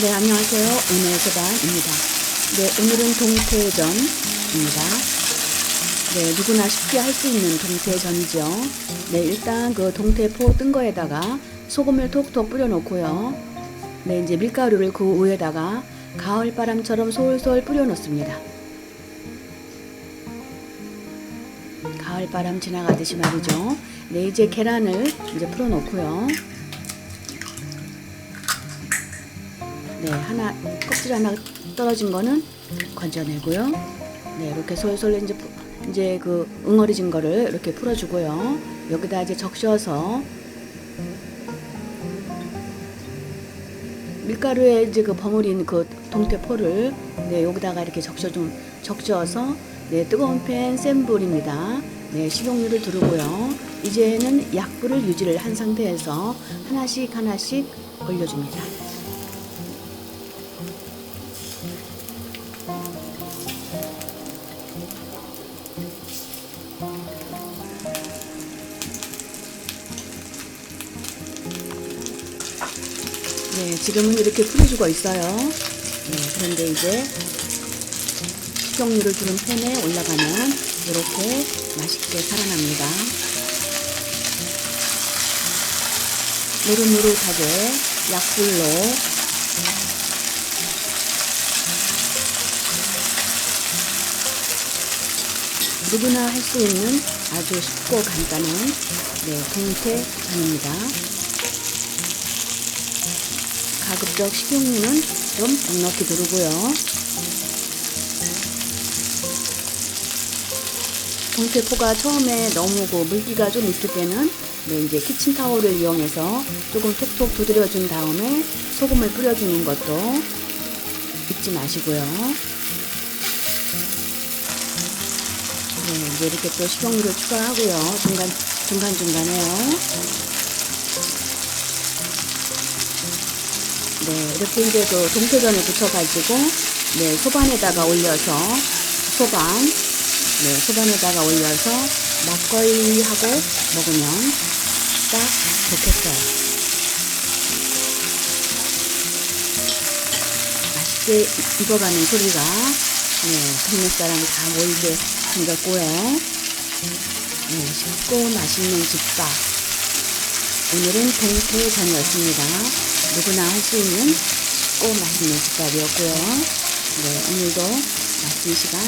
네, 안녕하세요. 은혜의 재단입니다. 네, 오늘은 동태전입니다. 네, 누구나 쉽게 할 수 있는 동태전이죠. 네, 일단 그 동태포 뜬 거에다가 소금을 톡톡 뿌려놓고요. 네, 이제 밀가루를 그 위에다가 가을 바람처럼 솔솔 뿌려놓습니다. 가을 바람 지나가듯이 말이죠. 네, 이제 계란을 이제 풀어놓고요. 네, 하나 껍질 하나 떨어진 거는 건져내고요. 네, 이렇게 솔솔 이제 푸- 이제 그 응어리진 거를 이렇게 풀어주고요. 여기다 이제 적셔서 밀가루에 이제 그 버무린 그 동태포를 네, 여기다가 이렇게 적셔 좀 적셔서 네, 뜨거운 팬 센 불입니다. 네, 식용유를 두르고요. 이제는 약불을 유지를 한 상태에서 하나씩 하나씩 올려줍니다. 네, 지금은 이렇게 풀어주고 있어요. 네, 그런데 이제 식용유를 두른 팬에 올라가면 이렇게 맛있게 살아납니다. 노릇노릇하게 약불로 누구나 할 수 있는 아주 쉽고 간단한 네, 동태전입니다. 가급적 식용유는 좀 넉넉히 두르고요. 동태포가 처음에 너무 그 물기가 좀 있을 때는 네, 이제 키친타올을 이용해서 조금 톡톡 두드려준 다음에 소금을 뿌려주는 것도 잊지 마시고요. 네, 이제 이렇게 또 식용유를 추가하고요. 중간, 중간중간에요. 네, 이렇게 이제 그 동태전에 붙여가지고, 네, 소반에다가 올려서, 소반, 네, 소반에다가 올려서 막걸리하고 먹으면 딱 좋겠어요. 맛있게 익어가는 소리가, 네, 동네 사람 다 모이게 생겼고요. 네, 쉽고 맛있는 집밥. 오늘은 동태전이었습니다. 누구나 할 수 있는 쉽고 맛있는 집밥이었고요. 네, 오늘도 맛진 시간